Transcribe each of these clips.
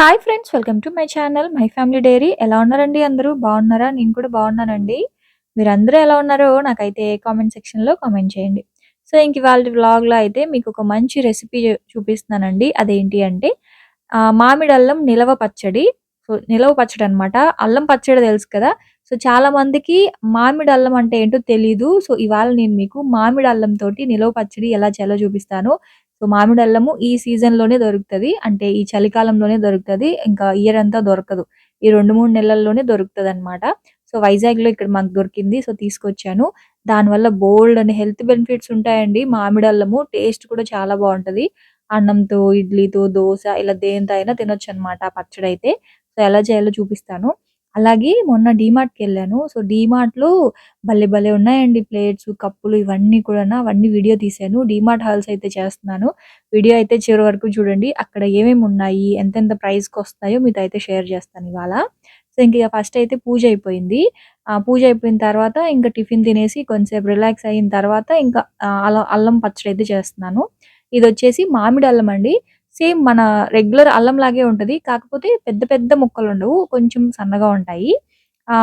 Hi friends welcome to my channel my family diary ఎలా ఉన్నారండి అందరూ? బాగున్నారా? నేను కూడా బాగున్నానండి. మీరందరూ ఎలా ఉన్నారో నాకైతే కామెంట్ సెక్షన్లో కామెంట్ చేయండి. సో ఇంక ఇవాళ వ్లాగ్లో అయితే మీకు ఒక మంచి రెసిపీ చూపిస్తున్నానండి. అదేంటి అంటే మామిడి అల్లం నిలవ పచ్చడి. సో నిలవ పచ్చడి అనమాట అల్లం పచ్చడి తెలుసు కదా? సో చాలా మందికి మామిడి అల్లం అంటే ఏంటో తెలీదు. సో ఇవాళ నేను మీకు మామిడి అల్లం తోటి నిలవ పచ్చడి ఎలా చేయాలో చూపిస్తాను. సో మామిడి అల్లము ఈ సీజన్లోనే దొరుకుతది. అంటే ఈ చలికాలంలోనే దొరుకుతది. ఇంకా ఇయర్ అంతా దొరకదు. ఈ రెండు మూడు నెలల్లోనే దొరుకుతుంది అనమాట సో వైజాగ్లో ఇక్కడ మాకు దొరికింది. సో తీసుకొచ్చాను. దానివల్ల బోల్డ్ అని హెల్త్ బెనిఫిట్స్ ఉంటాయండి. మామిడి అల్లము టేస్ట్ కూడా చాలా బాగుంటది. అన్నంతో ఇడ్లీతో దోశ ఇలా దేనితో అయినా తినొచ్చు అనమాట పచ్చడి అయితే సో ఎలా చేయాలో చూపిస్తాను. అలాగే మొన్న డీమార్ట్కి వెళ్ళాను. సో డీమార్ట్లో భలే భలే ఉన్నాయండి ప్లేట్స్ కప్పులు ఇవన్నీ కూడా అవన్నీ వీడియో తీశాను. డీమార్ట్ హాల్స్ అయితే చేస్తున్నాను. వీడియో అయితే చివరి వరకు చూడండి. అక్కడ ఏమేమి ఉన్నాయి ఎంతెంత ప్రైస్కి వస్తాయో మీతో అయితే షేర్ చేస్తాను ఇవాళ. సో ఇంక ఫస్ట్ అయితే పూజ అయిపోయింది. ఆ పూజ అయిపోయిన తర్వాత ఇంకా టిఫిన్ తినేసి కొంచెంసేపు రిలాక్స్ అయిన తర్వాత ఇంకా అల్లం అల్లం పచ్చడి అయితే చేస్తున్నాను. ఇది వచ్చేసి మామిడి అల్లం అండి. సేమ్ మన రెగ్యులర్ అల్లం లాగే ఉంటది. కాకపోతే పెద్ద పెద్ద ముక్కలు ఉండవు. కొంచెం సన్నగా ఉంటాయి. ఆ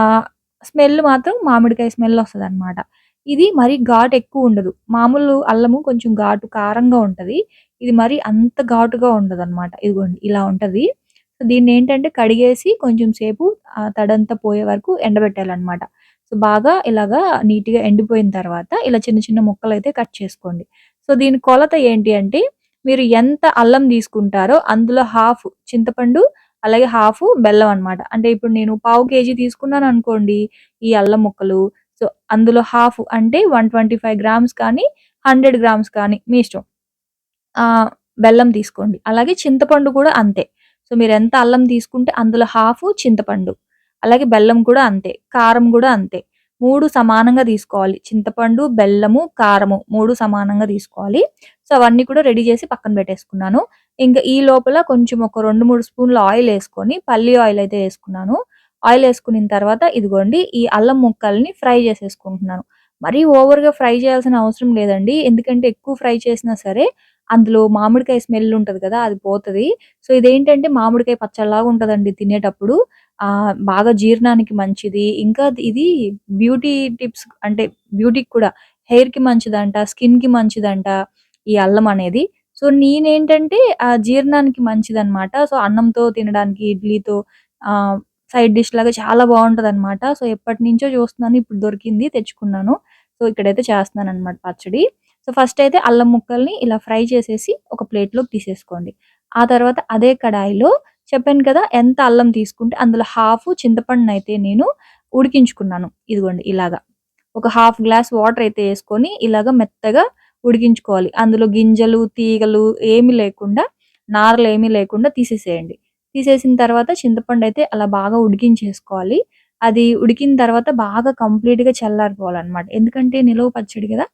స్మెల్ మాత్రం మామిడికాయ స్మెల్ వస్తుంది అనమాట ఇది మరి ఘాటు ఎక్కువ ఉండదు. మామూలు అల్లము కొంచెం ఘాటు కారంగా ఉంటది. ఇది మరి అంత ఘాటుగా ఉండదు అనమాట ఇదిగోండి ఇలా ఉంటది. సో దీన్ని ఏంటంటే కడిగేసి కొంచెం సేపు తడంతా పోయే వరకు ఎండబెట్టాలన్నమాట. సో బాగా ఇలాగా నీట్గా ఎండిపోయిన తర్వాత ఇలా చిన్న చిన్న ముక్కలు అయితే కట్ చేసుకోండి. సో దీని కొలత ఏంటి అంటే మీరు ఎంత అల్లం తీసుకుంటారో అందులో హాఫ్ చింతపండు అలాగే హాఫ్ బెల్లం అనమాట అంటే ఇప్పుడు నేను పావు కేజీ తీసుకున్నాను అనుకోండి ఈ అల్లం ముక్కలు. సో అందులో హాఫ్ అంటే వన్ ట్వంటీ ఫైవ్ గ్రామ్స్ కానీ హండ్రెడ్ గ్రామ్స్ కానీ మీ ఇష్టం. బెల్లం తీసుకోండి. అలాగే చింతపండు కూడా అంతే. సో మీరు ఎంత అల్లం తీసుకుంటే అందులో హాఫ్ చింతపండు అలాగే బెల్లం కూడా అంతే కారం కూడా అంతే. మూడు సమానంగా తీసుకోవాలి. చింతపండు బెల్లము కారము మూడు సమానంగా తీసుకోవాలి. సో అవన్నీ కూడా రెడీ చేసి పక్కన పెట్టేసుకున్నాను. ఇంకా ఈ లోపల కొంచెం ఒక రెండు మూడు స్పూన్లు ఆయిల్ వేసుకొని పల్లి ఆయిల్ అయితే వేసుకున్నాను. ఆయిల్ వేసుకున్న తర్వాత ఇదిగోండి ఈ అల్లం ముక్కల్ని ఫ్రై చేసేసుకుంటున్నాను. మరీ ఓవర్గా ఫ్రై చేయాల్సిన అవసరం లేదండి. ఎందుకంటే ఎక్కువ ఫ్రై చేసినా సరే అందులో మామిడికాయ స్మెల్ ఉంటది కదా అది పోతది. సో ఇదేంటంటే మామిడికాయ పచ్చడిలాగా ఉంటదండి తినేటప్పుడు. ఆ బాగా జీర్ణానికి మంచిది. ఇంకా ఇది బ్యూటీ టిప్స్ అంటే బ్యూటీకి కూడా హెయిర్కి మంచిదంట స్కిన్కి మంచిదంట ఈ అల్లం అనేది. సో నేనేంటంటే ఆ జీర్ణానికి మంచిదన్నమాట. సో అన్నంతో తినడానికి ఇడ్లీతో ఆ సైడ్ డిష్ లాగా చాలా బాగుంటుంది అనమాట సో ఎప్పటి నుంచో చూస్తున్నాను ఇప్పుడు దొరికింది తెచ్చుకున్నాను. సో ఇక్కడైతే చేస్తున్నాను అనమాట పచ్చడి. సో ఫస్ట్ అయితే అల్లం ముక్కల్ని ఇలా ఫ్రై చేసేసి ఒక ప్లేట్లోకి తీసేసుకోండి. ఆ తర్వాత అదే కడాయిలో చెప్పాను కదా ఎంత అల్లం తీసుకుంటే అందులో హాఫ్ చింతపండుని అయితే నేను ఉడికించుకున్నాను. ఇదిగోండి ఇలాగా. ఒక హాఫ్ గ్లాస్ వాటర్ అయితే వేసుకొని ఇలాగ మెత్తగా ఉడికించుకోవాలి. అందులో గింజలు తీగలు ఏమి లేకుండా నారలు ఏమీ లేకుండా తీసేసేయండి. తీసేసిన తర్వాత చింతపండు అయితే అలా బాగా ఉడికించేసుకోవాలి. అది ఉడికిన తర్వాత బాగా కంప్లీట్గా చల్లారిపోవాలన్నమాట. ఎందుకంటే నిలువ పచ్చడి కదా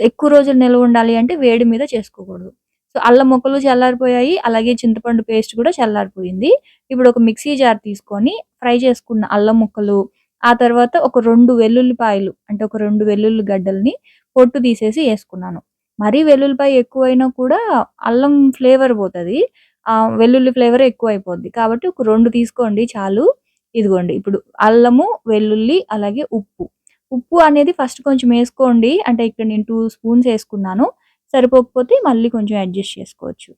ఎక్కువ రోజులు నిల్వ ఉండాలి అంటే వేడి మీద చేసుకోకూడదు. సో అల్లం ముక్కలు చల్లారిపోయాయి అలాగే చింతపండు పేస్ట్ కూడా చల్లారిపోయింది. ఇప్పుడు ఒక మిక్సీ జార్ తీసుకొని ఫ్రై చేసుకున్న అల్లం ముక్కలు ఆ తర్వాత ఒక రెండు వెల్లుల్లిపాయలు అంటే ఒక రెండు వెల్లుల్లి గడ్డల్ని పొట్టు తీసేసి వేసుకున్నాను. మరీ వెల్లుల్లిపాయ ఎక్కువైనా కూడా అల్లం ఫ్లేవర్ పోతది. ఆ వెల్లుల్లి ఫ్లేవర్ ఎక్కువ అయిపోద్ది. కాబట్టి ఒక రెండు తీసుకోండి చాలు. ఇదిగోండి ఇప్పుడు అల్లము వెల్లుల్లి అలాగే ఉప్పు. ఉప్పు అనేది ఫస్ట్ కొంచెం వేసుకోండి. అంటే ఇక్కడ నేను టూ స్పూన్స్ వేసుకున్నాను. సరిపోకపోతే మళ్ళీ కొంచెం అడ్జస్ట్ చేసుకోవచ్చు.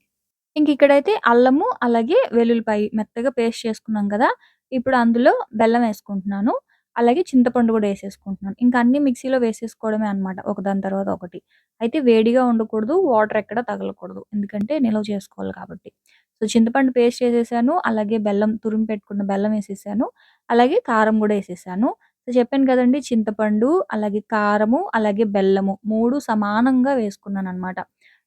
ఇంక ఇక్కడైతే అల్లము అలాగే వెల్లుల్లిపాయ మెత్తగా పేస్ట్ చేసుకున్నాం కదా. ఇప్పుడు అందులో బెల్లం వేసుకుంటున్నాను. అలాగే చింతపండు కూడా వేసేసుకుంటున్నాను. ఇంకా అన్ని మిక్సీలో వేసేసుకోవడమే అన్నమాట. ఒకదాని తర్వాత ఒకటి. అయితే వేడిగా ఉండకూడదు వాటర్ ఎక్కడ తగలకూడదు. ఎందుకంటే నిల్వ చేసుకోవాలి కాబట్టి. సో చింతపండు పేస్ట్ వేసేసాను అలాగే బెల్లం తురిమి పెట్టుకున్న బెల్లం వేసేసాను. అలాగే కారం కూడా వేసేసాను. చెప్పాను కదండి చింతపండు అలాగే కారము అలాగే బెల్లము మూడు సమానంగా వేసుకున్నాను అనమాట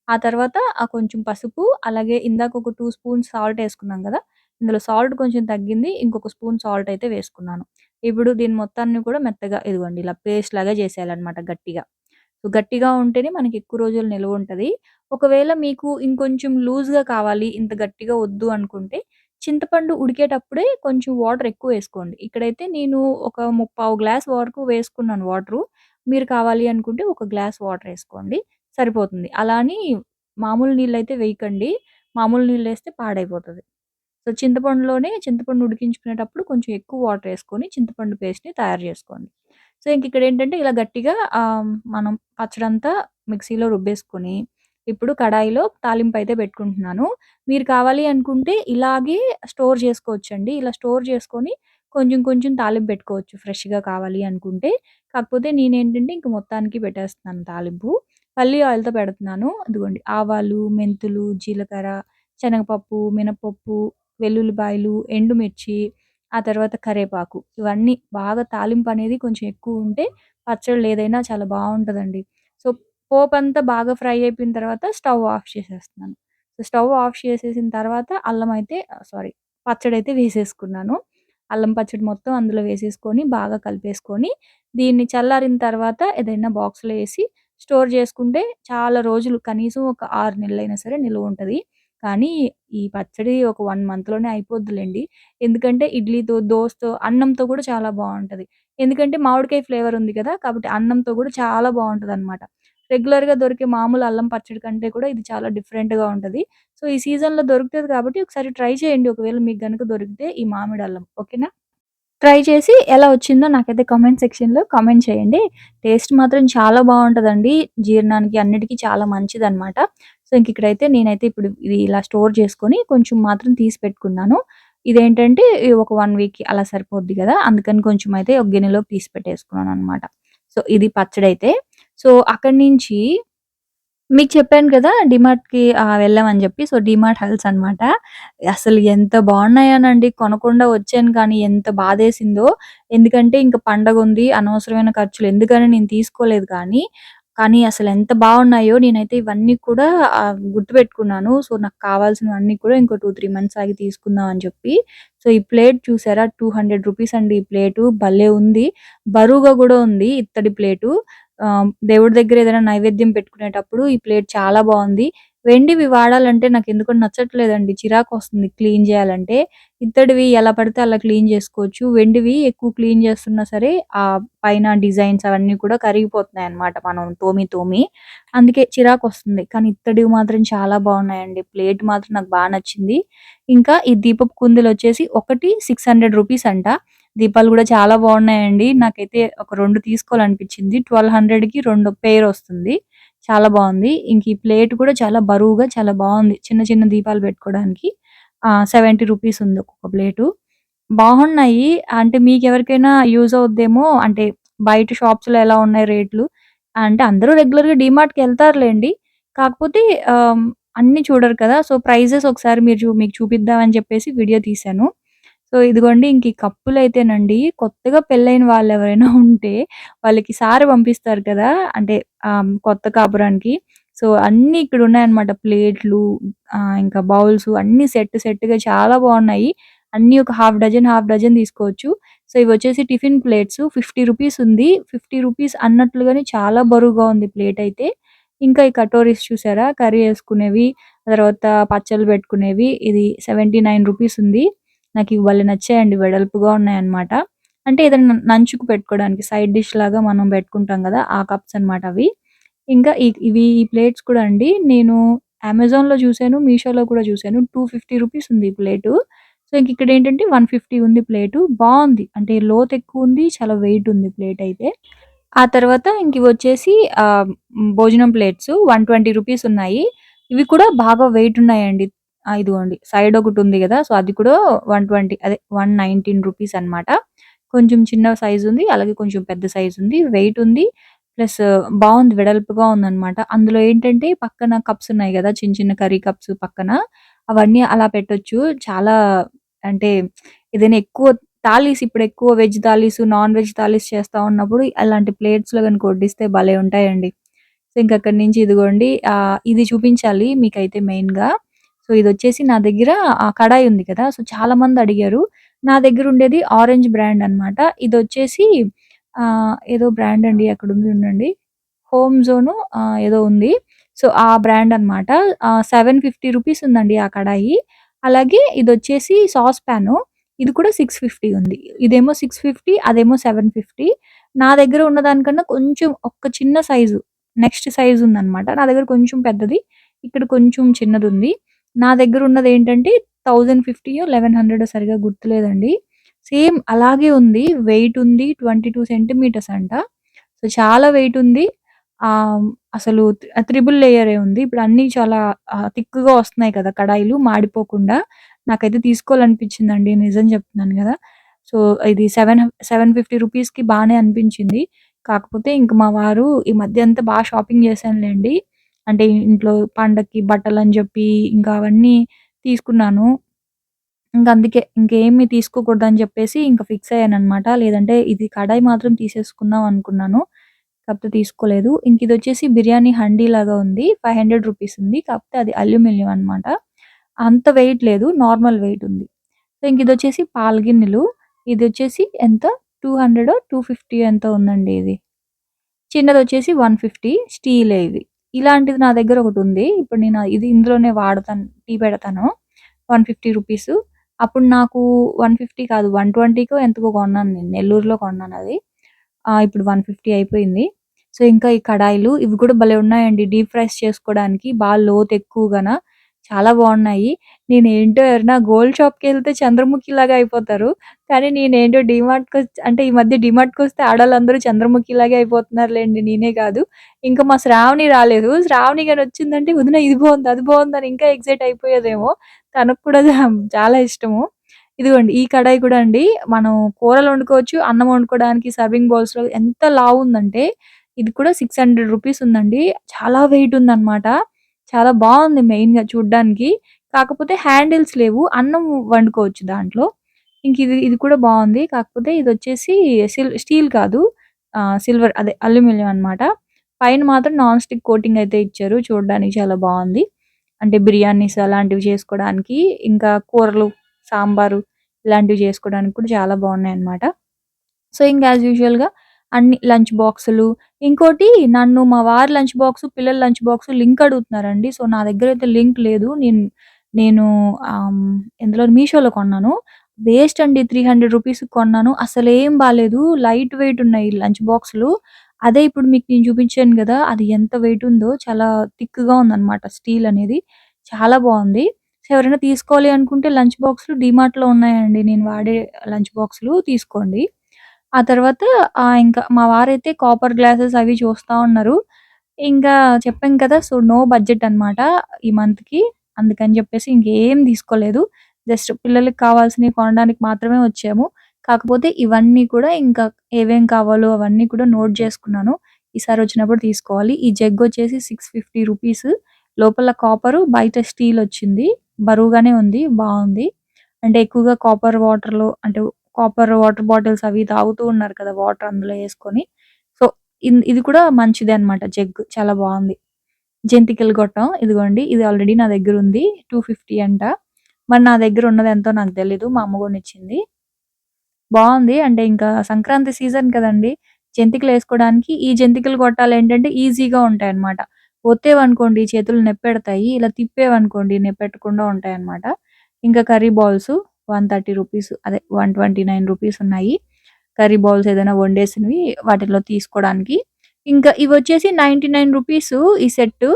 ఆ తర్వాత ఆ కొంచెం పసుపు అలాగే ఇందాక ఒక టూ స్పూన్స్ సాల్ట్ వేసుకున్నాం కదా ఇందులో సాల్ట్ కొంచెం తగ్గింది ఇంకొక స్పూన్ సాల్ట్ అయితే వేసుకున్నాను. ఇప్పుడు దీని మొత్తాన్ని కూడా మెత్తగా ఇదిగోండి ఇలా పేస్ట్ లాగా చేసేయాలన్నమాట గట్టిగా. సో గట్టిగా ఉంటేనే మనకి ఎక్కువ రోజులు నిల్వ ఉంటది. ఒకవేళ మీకు ఇంకొంచెం లూజ్‌గా కావాలి ఇంత గట్టిగా వద్దు అనుకుంటే చింతపండు ఉడికేటప్పుడే కొంచెం వాటర్ ఎక్కువ వేసుకోండి. ఇక్కడైతే నేను ఒక ముప్పావు గ్లాస్ వరకు వేసుకున్నాను వాటరు. మీరు కావాలి అనుకుంటే ఒక గ్లాస్ వాటర్ వేసుకోండి. సరిపోతుంది. అలా అని మామూలు నీళ్ళైతే వేయకండి. మామూలు నీళ్ళు వేస్తే పాడైపోతది. సో, చింతపండులోనే చింతపండు ఉడికించుకునేటప్పుడు కొంచెం ఎక్కువ వాటర్ వేసుకొని చింతపండు పేస్ట్‌ని తయారు చేసుకోండి. సో, ఇంక ఇక్కడేంటంటే ఇలా గట్టిగా ఆహ్, మనం పచ్చడంతా మిక్సీలో రుబ్బేసుకొని, ఇప్పుడు కడాయిలో తాలింపు అయితే పెట్టుకుంటున్నాను. మీరు కావాలి అనుకుంటే ఇలాగే స్టోర్ చేసుకోవచ్చండి ఇలా స్టోర్ చేసుకొని కొంచెం కొంచెం తాలింపు పెట్టుకోవచ్చు ఫ్రెష్‌గా కావాలి అనుకుంటే. కాకపోతే నేనేంటంటే ఇంక మొత్తానికి పెట్టేస్తున్నాను తాలింపు. పల్లి ఆయిల్‌తో పెడుతున్నాను. అదిగోండి ఆవాలు, మెంతులు, జీలకర్ర, శనగపప్పు, మినపప్పు, వెల్లుల్లిపాయలు, ఎండుమిర్చి, ఆ తర్వాత కరేపాకు ఇవన్నీ బాగా తాలింపు అనేది కొంచెం ఎక్కువ ఉంటే పచ్చళ్ళు ఏదైనా చాలా బాగుంటుందండి పోప్ అంతా బాగా ఫ్రై అయిపోయిన తర్వాత స్టవ్ ఆఫ్ చేసేస్తున్నాను. సో, స్టవ్ ఆఫ్ చేసేసిన తర్వాత అల్లం అయితే సారీ పచ్చడి అయితే వేసేసుకున్నాను. అల్లం పచ్చడి మొత్తం అందులో వేసేసుకొని బాగా కలిపేసుకొని, దీన్ని చల్లారిన తర్వాత ఏదైనా బాక్స్‌లో వేసి స్టోర్ చేసుకుంటే చాలా రోజులు కనీసం ఒక ఆరు నెలలైనా సరే నిలువుంటది. కానీ ఈ పచ్చడి ఒక వన్ మంత్‌లోనే అయిపోద్దులేండి ఎందుకంటే ఇడ్లీతో, దోసతో, అన్నంతో కూడా చాలా బాగుంటుంది ఎందుకంటే మామిడికాయ ఫ్లేవర్ ఉంది కదా! కాబట్టి అన్నంతో కూడా చాలా బాగుంటుంది అనమాట రెగ్యులర్‌గా దొరికే మామూలు అల్లం పచ్చడి కంటే కూడా ఇది చాలా డిఫరెంట్‌గా ఉంటుంది సో, ఈ సీజన్‌లో దొరుకుతుంది కాబట్టి ఒకసారి ట్రై చేయండి. ఒకవేళ మీకు గనుక దొరికితే ఈ మామిడి అల్లం. ఓకేనా? ట్రై చేసి ఎలా వచ్చిందో నాకైతే కామెంట్ సెక్షన్‌లో కామెంట్ చేయండి. టేస్ట్ మాత్రం చాలా బాగుంటుందండి జీర్ణానికి అన్నిటికీ చాలా మంచిది అనమాట సో, ఇంక ఇక్కడైతే నేనైతే ఇప్పుడు ఇది ఇలా స్టోర్ చేసుకొని కొంచెం మాత్రం తీసి పెట్టుకున్నాను. ఇదేంటంటే ఒక వన్ వీక్ అలా సరిపోద్ది కదా అందుకని కొంచెం అయితే ఒక గిన్నెలోకి తీసి పెట్టేసుకున్నాననమాట. సో, ఇది పచ్చడి అయితే సో, అక్కడి నుంచి మీకు చెప్పాను కదా! డిమార్ట్కి వెళ్ళామని చెప్పి సో, డిమార్ట్ హల్స్ అనమాట. అసలు ఎంత బాగున్నాయనండి కొనకుండా వచ్చాను కానీ ఎంత బాధేసిందో. ఎందుకంటే ఇంకా పండగ ఉంది అనవసరమైన ఖర్చులు ఎందుకని నేను తీసుకోలేదు కానీ, కానీ అసలు ఎంత బాగున్నాయో నేనైతే ఇవన్నీ కూడా గుర్తుపెట్టుకున్నాను. సో, నాకు కావాల్సినవన్నీ కూడా ఇంకో 2, 3 మంత్స్ ఆగి తీసుకుందాం అని చెప్పి. సో, ఈ ప్లేట్ చూసారా? టూ హండ్రెడ్ రూపీస్ అండి ఈ ప్లేటు. భలే ఉంది. బరువుగా కూడా ఉంది ఇత్తడి ప్లేటు. దేవుడి దగ్గర ఏదైనా నైవేద్యం పెట్టుకునేటప్పుడు ఈ ప్లేట్ చాలా బాగుంది వెండివి వాడాలంటే నాకు ఎందుకో నచ్చట్లేదండి. చిరాకు వస్తుంది క్లీన్ చేయాలంటే ఇత్తడివి ఎలా పడితే అలా క్లీన్ చేసుకోవచ్చు వెండివి ఎక్కువ క్లీన్ చేస్తున్నా సరే, ఆ పైన డిజైన్స్ అవన్నీ కూడా కరిగిపోతున్నాయి అన్నమాట మనం తోమి తోమి. అందుకే చిరాకు వస్తుంది కానీ ఇత్తడివి మాత్రం చాలా బాగున్నాయండి ప్లేట్ మాత్రం నాకు బాగా నచ్చింది. ఇంకా ఈ దీపపు కుందులొచ్చేసి ఒకటి సిక్స్ హండ్రెడ్ రూపీస్ అంట. దీపాలు కూడా చాలా బాగున్నాయండి నాకైతే ఒక రెండు తీసుకోవాలనిపించింది. ట్వెల్వ్ హండ్రెడ్కి రెండు పేరు వస్తుంది. చాలా బాగుంది ఇంక ఈ ప్లేట్ కూడా చాలా బరువుగా చాలా బాగుంది చిన్న చిన్న దీపాలు పెట్టుకోవడానికి. సెవెంటీ రూపీస్ ఉంది ఒక్కొక్క ప్లేటు. బాగున్నాయి. అంటే మీకు ఎవరికైనా యూజ్ అవుద్దేమో అంటే బయట షాప్స్‌లో ఎలా ఉన్నాయి రేట్లు. అంటే అందరూ రెగ్యులర్‌గా డీమార్ట్‌కెళ్తారులెండి. కాకపోతే అన్నీ చూడరు కదా! సో, ప్రైజెస్ ఒకసారి మీరు చూ మీకు చూపిద్దామని చెప్పేసి వీడియో తీశాను. సో, ఇదిగోండి ఇంక ఈ అయితేనండి కొత్తగా పెళ్ళైన వాళ్ళు ఎవరైనా ఉంటే వాళ్ళకి సారి పంపిస్తారు కదా! అంటే కొత్త కాపురానికి. సో, అన్నీ ఇక్కడున్నాయన్నమాట. ప్లేట్లు ఆహ్, ఇంకా బౌల్స్ అన్నీ సెట్ సెట్‌గా చాలా బాగున్నాయి అన్నీ ఒక హాఫ్ డజన్, హాఫ్ డజన్ తీసుకోవచ్చు. సో, ఇవొచ్చేసి టిఫిన్ ప్లేట్స్ రూ. 50 ఉంది. రూ. 50 అన్నట్లుగానే చాలా బరువుగా ఉంది ప్లేట్ అయితే ఇంకా ఈ కటోరీస్ చూసారా? కర్రీ యేసుకునేవి, తర్వాత పచ్చళ్ళు పెట్టుకునేవి. ఇది రూ. 79 ఉంది. నాకివి భలే నచ్చాయండి. వెడల్పుగా ఉన్నాయన్నమాట. అంటే ఏదైనా నంచుకు పెట్టుకోవడానికి సైడ్ డిష్ లాగా మనం పెట్టుకుంటాం గదా! ఆ కప్స్ అన్నమాట అవి. ఇంకా ఇవి ఈ ప్లేట్స్ కూడా అండి నేను అమెజాన్‌లో చూసాను. మీషోలో కూడా చూసాను. రూ. 250 ఉంది ఈ ప్లేటు. సో, ఇంక వన్ 150 ఉంది ప్లేటు. బావుంది. అంటే లోతెక్కువుంది. చాలా వెయిట్ ఉంది ప్లేట్ అయితే ఆ తర్వాత ఇంక ఇవొచ్చేసి ఆహ్, భోజనం ప్లేట్స్ వన్ ట్వంటీ రూపీస్ ఉన్నాయి. ఇవి కూడా బాగా వెయిట్ ఉన్నాయండి. ఆ! ఇదిగోండి సైడ్ ఒకటి ఉంది గదా! సో, అది కూడా 120 అదే వన్ నైన్టీన్ రూపీస్ అన్నమాట. కొంచెం చిన్న సైజ్ ఉంది. అలాగే కొంచెం పెద్ద సైజ్ ఉంది. వెయిట్ ఉంది. ప్లస్ బావుంది. వెడల్పుగా ఉందన్నమాట. అందులో ఏంటంటే పక్కన కప్స్ ఉన్నాయి గదా! చిన్న చిన్న కర్రీ కప్స్ పక్కన అవన్నీ అలా పెట్టొచ్చు. చాలా అంటే ఏదైనా ఎక్కువ thalis ఇప్పుడెక్కువ veg thalis, non veg thalis చేస్తా ఉన్నప్పుడు అలాంటి ప్లేట్స్‌లో గనుక వడ్డిస్తే భలే ఉంటాయండి. సో, ఇంక అక్కడి నుంచి ఇదిగోండి ఆహ్, ఇది చూపించాలి మీకైతే మెయిన్‌గా. సో, ఇదొచ్చేసి నా దగ్గర ఆ కడాయి ఉంది కదా! సో, చాలామంది అడిగారు. నా దగ్గరుండేది ఆరెంజ్ బ్రాండ్ అన్నమాట. ఇదొచ్చేసి వచ్చేసి ఏదో బ్రాండ్ అండి ఎక్కడుంది ఉండండి. హోమ్ జోను ఏదో ఉంది. సో, ఆ బ్రాండ్ అన్నమాట. సెవెన్ ఫిఫ్టీ రూపీస్ ఉందండి ఆ కడాయి. అలాగే ఇది వచ్చేసి సాస్ పాను. ఇది కూడా 650 ఉంది. ఇదేమో 650 అదేమో 750 నా దగ్గర ఉన్నదానికన్నా కొంచెం ఒక్క చిన్న సైజు నెక్స్ట్ సైజ్ ఉందన్నమాట. నా దగ్గర కొంచెం పెద్దది. ఇక్కడ కొంచెం చిన్నది ఉంది నా దగ్గర ఉన్నది ఏంటంటే థౌజండ్ ఫిఫ్టీ లెవెన్ హండ్రెడ్ సరిగ్గా గుర్తులేదండి. సేమ్ అలాగే ఉంది. వెయిట్ ఉంది. 22 సెంటీమీటర్స్ అంట. సో, చాలా వెయిట్ ఉంది. అసలు త్రిబుల్ లేయరే ఉంది. ఇప్పుడు అన్నీ చాలా థిక్‌గా వస్తున్నాయి కదా! కడాయిలు మాడిపోకుండా. నాకైతే తీసుకోవాలనిపించిందండి. నిజం చెప్తున్నాను కదా సో, ఇది సెవెన్ 750 రూపీస్‌కి బాగానే అనిపించింది. కాకపోతే ఇంక మా వారు ఈ మధ్య అంతా బాగా షాపింగ్ చేశానులేండి అంటే ఇంట్లో పండక్కి బట్టలు అని చెప్పి ఇంకా అవన్నీ తీసుకున్నాను. ఇంక అందుకే ఇంకేమి అని చెప్పేసి ఇంక ఫిక్స్ అయ్యాననమాట. లేదంటే ఇది కడాయి మాత్రం తీసేసుకుందాం అనుకున్నాను. కాకపోతే తీసుకోలేదు. ఇంక ఇది వచ్చేసి బిర్యానీ హండీ లాగా ఉంది. 500 రూపీస్ ఉంది. కాకపోతే అది అల్యూమినియం అనమాట. అంత వెయిట్ లేదు. నార్మల్ వెయిట్ ఉంది. సో, ఇంక ఇదొచ్చేసి పాల్గిన్నెలు గిన్నెలు. ఇదొచ్చేసి ఎంత టూ హండ్రెడ్ టూ ఫిఫ్టీ ఎంత ఉందండి ఇది. చిన్నది వచ్చేసి వన్ ఫిఫ్టీ స్టీలే ఇవి. ఇలాంటిది నా దగ్గర ఒకటి ఉంది ఇప్పుడు నేను ఇది ఇందులోనే వాడతాను. టీ పెడతాను. 150 రూపీసు. అప్పుడు నాకు 150 కాదు 120కో ఎంతకో కొన్నాను నేను. నెల్లూరులో కొన్నానది. ఆహ్, ఇప్పుడు 150 అయిపోయింది. సో, ఇంకా ఈ కడాయిలు ఇవి కూడా భలే ఉన్నాయండి. డీప్ ఫ్రైస్ చేసుకోవడానికి బా లోతెక్కువగాన చాలా బావున్నాయి. నేనేంటో ఎవరైనా గోల్డ్ షాప్‌కెళ్తే చంద్రముఖిలాగా అయిపోతారు. కానీ నేనేంటో డీమార్ట్‌కొచ్ అంటే ఈ మధ్య డీమార్ట్‌కొస్తే ఆడోళ్ళందరూ చంద్రముఖిలాగే అయిపోతున్నారులెండి. నేనే కాదు. ఇంకా మా శ్రావణి రాలేదు. శ్రావణి గాని వచ్చిందంటే వదిన ఇది బావుంది, అది బావుందని ఇంకా ఎక్సైట్ అయిపోయేదేమో. తనకు కూడా చాలా ఇష్టము. ఇదిగోండి ఈ కడాయి కూడా అండి మనం కూరలు వండుకోవచ్చు. అన్నం వండుకోవడానికి సర్వింగ్ బౌల్స్‌లో ఎంత లావు ఉందంటే ఇది కూడా 600 రూపీస్ ఉందండి. చాలా వెయిట్ ఉందన్నమాట చాలా బాగుంది మెయిన్‌గా చూడ్డానికి. కాకపోతే హ్యాండిల్స్ లేవు. అన్నం వండుకోవచ్చు దాంట్లో. ఇంక ఇది ఇది కూడా బాగుంది కాకపోతే ఇది వచ్చేసి సిల్ స్టీల్ కాదు. సిల్వర్ అదే అల్యూమినియం అనమాట. పైన మాత్రం నాన్ స్టిక్ కోటింగ్ అయితే ఇచ్చారు. చూడడానికి చాలా బాగుంది అంటే బిర్యానీస్ అలాంటివి చేసుకోవడానికి, ఇంకా కూరలు, సాంబారు ఇలాంటివి చేసుకోవడానికి కూడా చాలా బాగున్నాయి అన్నమాట సో, ఇంకా యాజ్ యూజువల్‌గా అన్ని లంచ్ బాక్సులు ఇంకోటి నన్ను మా వారి లంచ్ బాక్సు, పిల్లల లంచ్ బాక్స్ లింక్ అడుగుతున్నారండి. సో, నా దగ్గర అయితే లింక్ లేదు. నేను నేను ఎందులో మీషోలో కొన్నాను. వేస్ట్ అండి త్రీ హండ్రెడ్ రూపీస్ కొన్నాను. అసలు ఏం బాగాలేదు లైట్ వెయిట్ ఉన్నాయి లంచ్ బాక్సులు. అదే ఇప్పుడు మీకు నేను చూపించాను కదా అది ఎంత వెయిట్ ఉందో చాలా థిక్‌గా ఉందన్నమాట స్టీల్ అనేది. చాలా బాగుంది సో, ఎవరైనా తీసుకోవాలి అనుకుంటే లంచ్ బాక్సులు డిమార్ట్లో ఉన్నాయండి. నేను వాడే లంచ్ బాక్సులు తీసుకోండి. ఆ తర్వాత ఇంకా మా వారైతే కాపర్ గ్లాసెస్ అవి చూస్తా ఉన్నారు. ఇంకా చెప్పాం కదా! సో, నో బడ్జెట్ అనమాట ఈ మంత్‌కి. అందుకని చెప్పేసి ఇంకేం తీసుకోలేదు. జస్ట్ పిల్లలకి కావాల్సినవి కొనడానికి మాత్రమే వచ్చాము. కాకపోతే ఇవన్నీ కూడా ఇంకా ఏవేం కావాలో అవన్నీ కూడా నోట్ చేసుకున్నాను. ఈసారి వచ్చినప్పుడు తీసుకోవాలి. ఈ జగ్ వచ్చేసి 650 రూపీస్. లోపల కాపరు, బయట స్టీల్ వచ్చింది. బరువుగానే ఉంది. బాగుంది అంటే ఎక్కువగా కాపర్ వాటర్‌లో అంటే కాపర్ వాటర్ బాటిల్స్ అవి తాగుతూ ఉన్నారు కదా! వాటర్ అందులో వేసుకొని సో, ఇది కూడా మంచిదే అనమాట జగ్. చాలా బాగుంది జంతికలు గొట్టం ఇదిగోండి. ఇది ఆల్రెడీ నా దగ్గర ఉంది టూ ఫిఫ్టీ అంట. మరి నా దగ్గర ఉన్నది ఎంతో నాకు తెలీదు. మా అమ్మ కొనిచ్చింది. బావుంది. అంటే ఇంకా సంక్రాంతి సీజన్ కదండీ! జంతికలేసుకోవడానికి ఈ జంతికల గొట్టాలేంటంటే ఈజీగా ఉంటాయన్నమాట. ఒత్తేవనుకోండి చేతులు నొప్పెడతాయి. ఇలా తిప్పేవనుకోండి నొప్పెట్టకుండా ఉంటాయన్నమాట. ఇంకా కర్రీ బౌల్స్ 130 రూపీస్ అదే 129 రూపీస్ ఉన్నాయి. కర్రీ బౌల్స్ ఏదైనా వండేసినవి వాటిలో తీసుకోవడానికి. ఇంకా ఇవొచ్చేసి 99 రూపీస్ ఈ సెట్టు.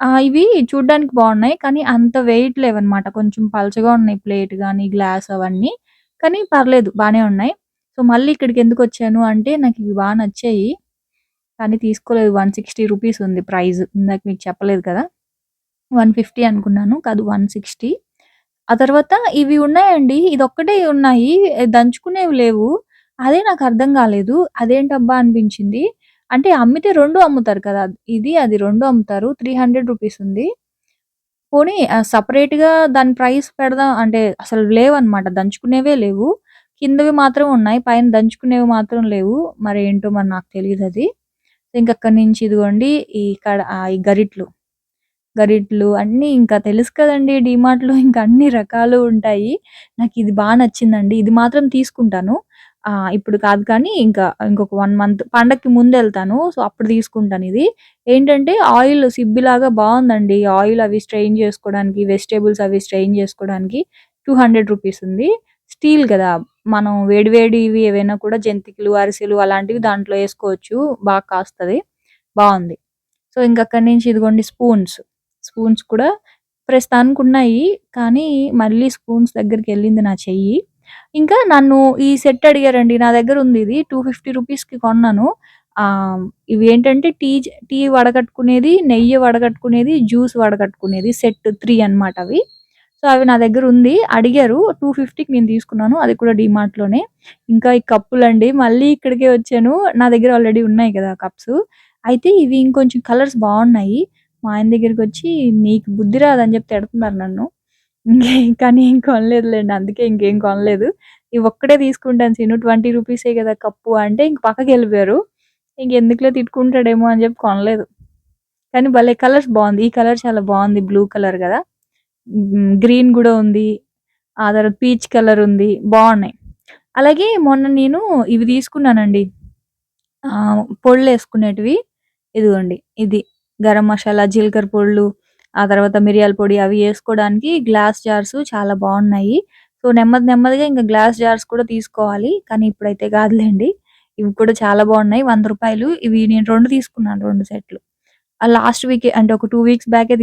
ఆహ్, ఇవి చూడ్డానికి బావున్నాయి. కానీ అంత వెయిట్ లేవన్నమాట. కొంచెం పలచగా ఉన్నాయి ప్లేట్ గాని, గ్లాస్ అవన్నీ. కానీ పర్లేదు బానే ఉన్నాయి. సో, మళ్ళీ ఇక్కడికి ఎందుకు వచ్చాను అంటే నాకు ఇవి బాగా నచ్చాయి. కానీ తీసుకోలేదు. 160 రూపీస్ ఉంది ప్రైస్. ఇందాక మీకు చెప్పలేదు కదా! 150 అనుకున్నాను. కాదు 160. ఆ తర్వాత ఇవి ఉన్నాయండి. ఇది ఒక్కటే ఉన్నాయి. దంచుకునేవి లేవు. అదే నాకు అర్థం కాలేదు. అదేంటబ్బా అనిపించింది. అంటే అమ్మితే రెండు అమ్ముతారు కదా! ఇది, అది రెండు అమ్ముతారు. 300 రూపీస్ ఉంది. పోనీ సపరేట్‌గా దాని ప్రైస్ పెడదాం అంటే అసలు లేవన్నమాట. దంచుకునేవే లేవు. కిందవి మాత్రం ఉన్నాయి. పైన దంచుకునేవి మాత్రం లేవు. మరేంటో మరి నాకు తెలీదది. ఇంకా అక్కడి నుంచి ఇదిగోండి ఈ ఆహ్, ఈ గరిట్లు. గరిట్లు అన్నీ ఇంకా తెలుసు కదండీ డీమార్ట్‌లో ఇంకా అన్ని రకాలు ఉంటాయి. నాకిది బా నచ్చిందండి. ఇది మాత్రం తీసుకుంటాను. ఇప్పుడు కాదు కానీ ఇంకా ఇంకొక 1 మంత్ పండక్కి ముందు వెళ్తాను సో, అప్పుడు తీసుకుంటాను ఇది ఏంటంటే ఆయిల్ సిబ్బిలాగా బావుందండి. ఆయిల్ అవి స్ట్రెయిన్ చేసుకోవడానికి, వెజిటబుల్స్ అవి స్ట్రెయిన్ చేసుకోవడానికి 200 రూపీస్ ఉంది. స్టీల్ కదా! మనం వేడి వేడివి ఏవైనా కూడా జంతికలు, అరిసెలు అలాంటివి దాంట్లో వేసుకోవచ్చు బాగా కాస్తది. బావుంది. సో, ఇంకక్కడి నుంచి ఇదిగోండి స్పూన్స్. స్పూన్స్ కూడా ప్రస్తుతానికి ఉన్నాయి. కానీ మళ్ళీ స్పూన్స్ దగ్గరికెళ్ళింది నా చెయ్యి. ఇంకా నన్ను ఈ సెట్ అడిగారండి. నా దగ్గర ఉంది ఇది. 250 రూపీస్‌కి కొన్నాను. ఆహ్, ఇవేంటంటే టీ జ టీ వడగట్టుకునేది, నెయ్యి వడగట్టుకునేది, జ్యూస్ వడగట్టుకునేది సెట్ 3 అన్నమాట అవి. సో, అవి నా దగ్గర ఉంది. అడిగారు 250కి నేను తీసుకున్నాను. అది కూడా డీమార్ట్‌లోనే. ఇంకా ఈ కప్పులండి మళ్ళీ ఇక్కడికే వచ్చాను. నా దగ్గర ఆల్రెడీ ఉన్నాయి కదా కప్స్. అయితే ఇవి ఇంకొంచెం కలర్స్ బావున్నాయి. మా ఆయన దగ్గరికొచ్చి "నీకు బుద్ధి రాదని" చెప్పి తిడుతున్నారు నన్ను. కానీ ఏం కొనలేదులేండి అందుకే ఇంకేం కొనలేదు. ఇవి ఒక్కటే తీసుకుంటాను సీను 20 రూపీసే కదా కప్పు అంటే ఇంక పక్కకెళ్ళిపోయారు. ఇంకెందుకులే తిట్టుకుంటాడేమో అని చెప్పి కొనలేదు. కానీ భలే కలర్స్ బావుంది. ఈ కలర్ చాలా బావుంది. బ్లూ కలర్ గదా! హ్మ్. గ్రీన్ గూడా ఉంది. ఆ తర్వాత పీచ్ కలర్ ఉంది. బావున్నాయి. అలాగే మొన్న నేను ఇవి తీసుకున్నానండి. ఆహ్, పొడులేసుకునేటివి. ఇదిగోండి ఇది గరం మసాలా, జీలకర్ర పొళ్ళు ఆ తర్వాత మిరియాల పొడి అవి వేసుకోవడానికి గ్లాస్ జార్స్ చాలా బాగున్నాయి సో, నెమ్మది నెమ్మదిగా ఇంకా గ్లాస్ జార్స్ కూడా తీసుకోవాలి. కానీ ఇప్పుడైతే కాదులేండి ఇవి కూడా చాలా బాగున్నాయి వంద రూపాయలు ఇవి నేను రెండు తీసుకున్నాను రెండు సెట్‌లు. ఆ లాస్ట్ వీక్ అంటే ఒక టూ వీక్స్ బ్యాకే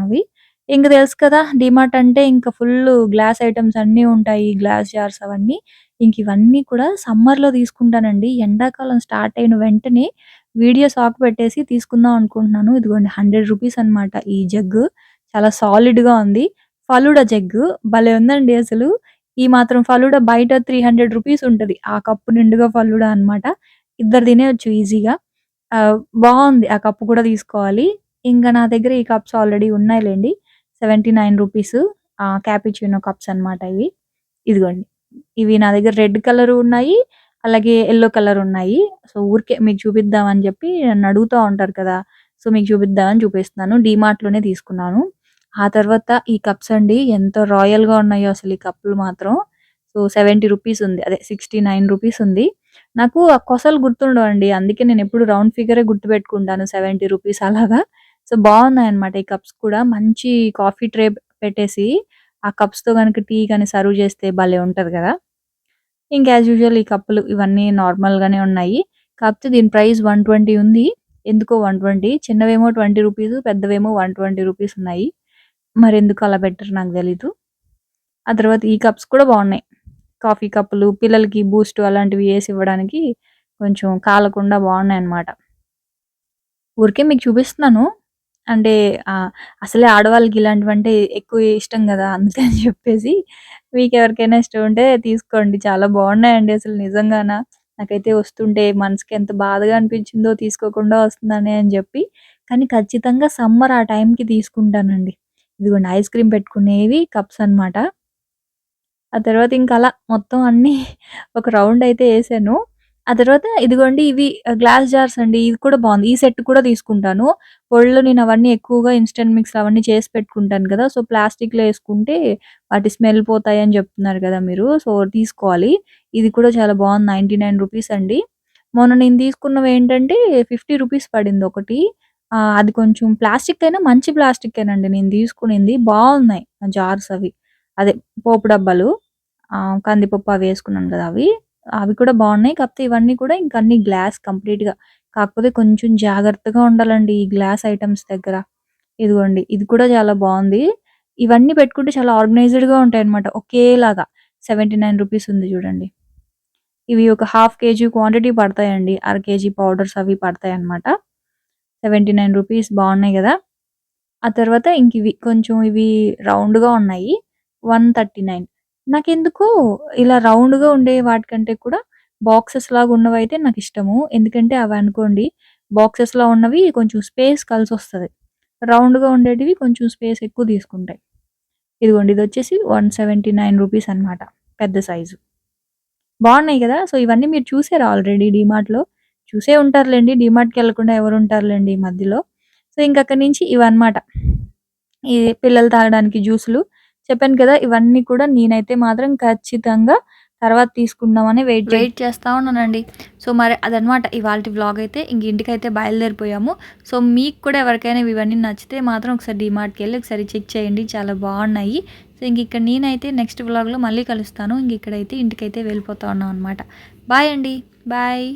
అవి ఇంకా తెలుసు కదా! డీమార్ట్ అంటే ఇంకా ఫుల్ గ్లాస్ ఐటమ్స్ అన్నీ ఉంటాయి. గ్లాస్ జార్స్ అవన్నీ. ఇంక ఇవన్నీ కూడా సమ్మర్‌లో తీసుకుంటానండి. ఎండాకాలం స్టార్ట్ అయిన వెంటనే వీడియో సాక్ పెట్టేసి తీసుకుందాం అనుకుంటున్నాను. ఇదిగోండి 100 రూపీస్ అన్నమాట ఈ జగ్గు. చాలా సాలిడ్‌గా ఉంది. ఫలుడా జగ్గు భలే ఉందండి అసలు. ఈ మాత్రం ఫలుడా బయట 300 రూపీస్ ఉంటుంది ఆ కప్పు నిండుగా ఫలుడా అన్నమాట. ఇద్దరు తినేయచ్చు ఈజీగా. బాగుంది ఆ కప్పు కూడా తీసుకోవాలి. ఇంకా నా దగ్గర ఈ కప్స్ ఆల్రెడీ ఉన్నాయిలేండి seventy nine rupees ah, cups అన్నమాట ఇవి. ఇదిగోండి. ఇవి నా దగ్గర రెడ్ కలర్ ఉన్నాయి. అలాగే యెల్లో కలర్ ఉన్నాయి. సో, ఊరికే మీకు చూపిద్దాం అని చెప్పి నన్ను అడుగుతా ఉంటారు కదా! సో, మీకు చూపిద్దామని చూపిస్తున్నాను. డీమార్ట్‌లోనే తీసుకున్నాను. ఆ తర్వాత ఈ కప్స్ అండి ఎంత రాయల్‌గా ఉన్నాయో అసలు ఈ కప్పులు మాత్రం. సో, 70 రూపీస్ ఉంది. అదే 69 రూపీస్ ఉంది. నాకు ఆ కొసలు గుర్తుండవండి. అందుకే నేను ఎప్పుడు రౌండ్ ఫిగరే గుర్తుపెట్టుకుంటాను 70 రూపీస్ అలాగా. సో, బావున్నాయన్నమాట ఈ కప్స్ కూడా. మంచి కాఫీ ట్రే పెట్టేసి ఆ కప్స్‌తో కనుక టీ గాని సర్వ్ చేస్తే భలే ఉంటది కదా! ఇంకా యాజ్ యూజువల్ ఈ కప్పులు ఇవన్నీ నార్మల్‌గానే ఉన్నాయి. కాకపోతే దీని ప్రైస్ 120 ఉంది. ఎందుకో 120 చిన్నవేమో 20 రూపీస్ పెద్దవేమో 120 రూపీస్ ఉన్నాయి. మరి ఎందుకు అలా పెట్టరు నాకు తెలీదు. ఆ తర్వాత ఈ కప్స్ కూడా బాగున్నాయి కాఫీ కప్పులు పిల్లలకి బూస్ట్ అలాంటివి వేసి ఇవ్వడానికి కొంచెం కాలకుండా బాగున్నాయి అన్నమాట ఊరికే మీకు చూపిస్తున్నాను. అంటే అసలే ఆడవాళ్ళకి ఇలాంటివంటే ఎక్కువ ఇష్టం కదా అందుకని చెప్పేసి మీకెవరికైనా ఇష్టం ఉంటే తీసుకోండి. చాలా బాగున్నాయండి అసలు నిజంగాన. నాకైతే వస్తుంటే మనసుకి ఎంత బాధగా అనిపించిందో తీసుకోకుండా వస్తుందని అని చెప్పి. కానీ ఖచ్చితంగా సమ్మర్ ఆ టైంకి తీసుకుంటానండి. ఇదిగోండి ఐస్ క్రీమ్ పెట్టుకునేవి కప్స్ అన్నమాట. ఆ తర్వాత ఇంకా అలా మొత్తం అన్నీ ఒక రౌండ్ అయితే వేసాను ఆ తర్వాత ఇదిగోండి ఇవి గ్లాస్ జార్స్ అండి. ఇది కూడా బాగుంది ఈ సెట్ కూడా తీసుకుంటాను. పొళ్ళు నేను అవన్నీ ఎక్కువగా ఇన్స్టెంట్ మిక్స్ అవన్నీ చేసి పెట్టుకుంటాను కదా! సో, ప్లాస్టిక్‌లో వేసుకుంటే వాటి స్మెల్ పోతాయని చెప్తున్నారు కదా మీరు. సో, తీసుకోవాలి. ఇది కూడా చాలా బాగుంది నైంటీ నైన్ రూపీస్ అండి. మొన్న నేను తీసుకున్నవి ఏంటంటే ఫిఫ్టీ రూపీస్ పడింది ఒకటి. అది కొంచెం ప్లాస్టిక్ అయినా మంచి ప్లాస్టిక్ ప్లాస్టిక్కేనండి నేను తీసుకునింది. బాగున్నాయి జార్స్ అవి. అదే పోపు డబ్బాలు. కందిపప్పు అవి వేసుకున్నాను కదా! అవి. అవి కూడా బాగున్నాయి కాకపోతే ఇవన్నీ కూడా ఇంకా అన్ని గ్లాస్ కంప్లీట్‌గా. కాకపోతే కొంచెం జాగ్రత్తగా ఉండాలండి ఈ గ్లాస్ ఐటమ్స్ దగ్గర. ఇదిగోండి ఇది కూడా చాలా బాగుంది ఇవన్నీ పెట్టుకుంటే చాలా ఆర్గనైజ్డ్‌గా ఉంటాయన్నమాట. ఒకేలాగా 79 రూపీస్ ఉంది చూడండి. ఇవి ఒక హాఫ్ కేజీ క్వాంటిటీ పడతాయండి. అర కేజీ పౌడర్స్ అవి పడతాయి అన్నమాట సెవెంటీ నైన్ రూపీస్ బాగున్నాయి కదా ఆ తర్వాత ఇంకివి కొంచెం ఇవి రౌండ్‌గా ఉన్నాయి. 139 నాకెందుకో ఇలా రౌండ్‌గా ఉండే వాటికంటే కూడా బాక్సెస్ లాగా ఉన్నవైతే నాకిష్టము. ఎందుకంటే అవనుకోండి బాక్సెస్‌లో ఉన్నవి కొంచెం స్పేస్ కలిసొస్తది. రౌండ్‌గా ఉండేటివి కొంచెం స్పేస్ ఎక్కువ తీసుకుంటాయి. ఇదిగోండి ఇదొచ్చేసి 179 రూపీస్ అన్నమాట. పెద్ద సైజు. బావున్నాయి గదా! సో, ఇవన్నీ మీరు చూసారు ఆల్రెడీ డీమార్ట్‌లో. చూసే ఉంటారులెండి. డీమార్ట్‌కెళ్ళకుండా ఎవరుంటారులెండి ఈ మధ్యలో. సో, ఇంకక్కడి నుంచి ఇవన్నమాట. ఈ పిల్లలు తాగడానికి జ్యూసులు. చెప్పాను కదా! ఇవన్నీ కూడా నేనైతే మాత్రం ఖచ్చితంగా తర్వాత తీసుకుందామని వెయిట్ వెయిట్ చేస్తూ ఉన్నానండి. సో, మరి అదనమాట ఇవాల్టి వ్లాగ్ అయితే. ఇంక ఇంటికైతే బయలుదేరిపోయాము. సో, మీకు కూడా ఎవరికైనా ఇవన్నీ నచ్చితే మాత్రం ఒకసారి డిమార్ట్కి వెళ్ళి ఒకసారి చెక్ చేయండి. చాలా బాగున్నాయి సో, ఇంక ఇక్కడ నేనైతే నెక్స్ట్ వ్లాగ్‌లో మళ్ళీ కలుస్తాను. ఇంక ఇక్కడైతే ఇంటికైతే వెళ్ళిపోతా ఉన్నాం అనమాట. బాయ్ అండి. బాయ్.